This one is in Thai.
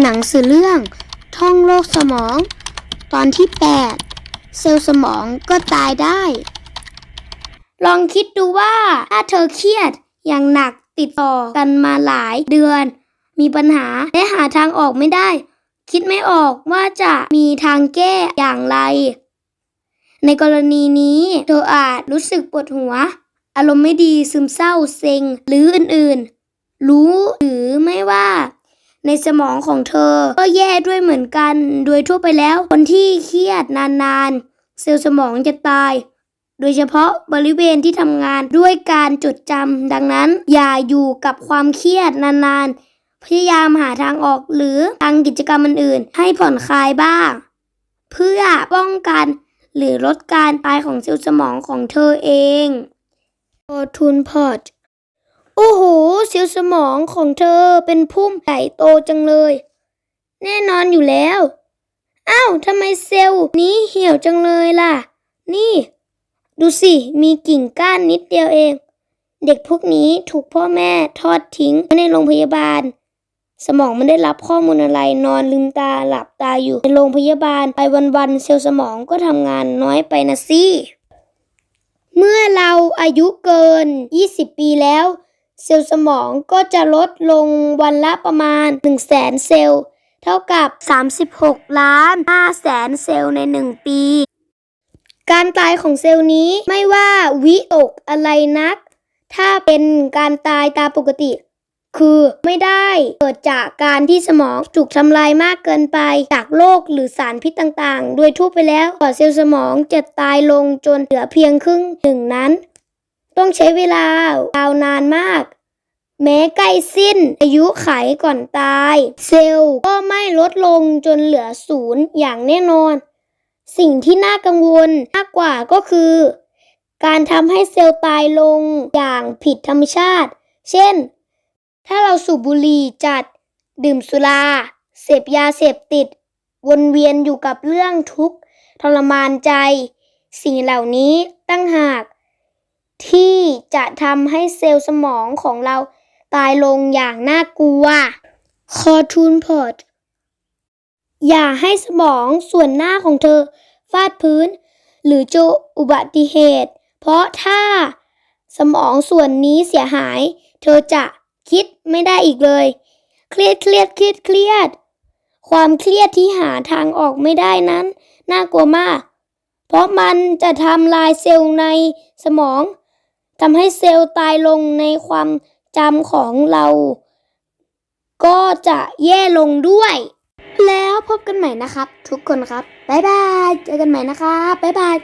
หนังสือเรื่อง ท่องโลกสมอง ตอนที่ 8 เซลล์สมองก็ตายได้ ลองคิดดูว่าถ้าเธอเครียดอย่างหนักติดต่อกันมาหลายเดือน มีปัญหาและหาทางออกไม่ได้ คิดไม่ออกว่าจะมีทางแก้อย่างไร ในกรณีนี้ เธออาจรู้สึกปวดหัว อารมณ์ไม่ดีซึมเศร้าเซ็งหรืออื่นๆ รู้หรือไม่ว่า ในสมองของเธอ ก็แย่ด้วยเหมือนกัน โดยทั่วไปแล้ว คนที่เครียดนานๆ เซลล์สมองจะตาย โดยเฉพาะบริเวณที่ทำงานด้วยการจดจำดังนั้น อย่าอยู่กับความเครียดนานๆ พยายามหาทางออกหรือทางกิจกรรมอื่นๆ ให้ผ่อนคลายบ้าง เพื่อป้องกันหรือลดการตายของเซลล์สมองของเธอเองพอทุนพอด โอ้โหเซลล์สมองของเธอเป็นพุ่มใหญ่โตจังเลย แน่นอนอยู่แล้วอ้าวทำไมเซลล์นี้เหี่ยวจังเลยล่ะ นี่ ดูสิ มีกิ่งก้านนิดเดียวเอง เด็กพวกนี้ถูกพ่อแม่ทอดทิ้งไว้ในโรงพยาบาล สมองไม่ได้รับข้อมูลอะไรนอนลืมตาหลับตาอยู่ในโรงพยาบาลไปวันๆเซลล์สมองก็ทำงานน้อยไปนะสิเมื่อเราอายุเกิน 20 ปีแล้ว เซลล์สมองก็จะลดลงวันละประมาณ 1 0 0 0 0แสนเซลล์ เท่ากับ 36 ล้าน5แสนเซลล์ใน 1 ปี การตายของเซลล์นี้ไม่ว่าวิตกอะไรนัก ถ้าเป็นการตายตามปกติ คือไม่ได้เกิดจากการที่สมองถูกทำลายมากเกินไปจากโรคหรือสารพิษต่างๆ โดยทั่วไปแล้วกว่าเซลล์สมองจะตายลงจนเหลือเพียงครึ่งหนึ่งนั้น ต้องใช้เวลายาวนานมาก แม้ใกล้สิ้นอายุไขก่อนตาย เซลล์ก็ไม่ลดลงจนเหลือศูนย์อย่างแน่นอน สิ่งที่น่ากังวลมากกว่าก็คือ การทำให้เซลล์ตายลงอย่างผิดธรรมชาติ เช่น ถ้าเราสูบบุหรี่จัดดื่มสุรา เสพยาเสพติด วนเวียนอยู่กับเรื่องทุกข์ทรมานใจ สิ่งเหล่านี้ตั้งหาก ที่จะทำให้เซลล์สมองของเราตายลงอย่างน่ากลัวคอทูนพอดอย่าให้สมองส่วนหน้าของเธอฟาดพื้น หรือเจออุบัติเหตุ เพราะถ้าสมองส่วนนี้เสียหาย เธอจะคิดไม่ได้อีกเลย เครียดเครียดเครียดเครียด ความเครียดที่หาทางออกไม่ได้นั้น น่ากลัวมาก เพราะมันจะทำลายเซลล์ในสมอง ทำให้เซลล์ตายลงในความจำของเรา ก็จะแย่ลงด้วย แล้วพบกันใหม่นะครับ ทุกคนครับ บ๊ายบาย เจอกันใหม่นะครับ บ๊ายบาย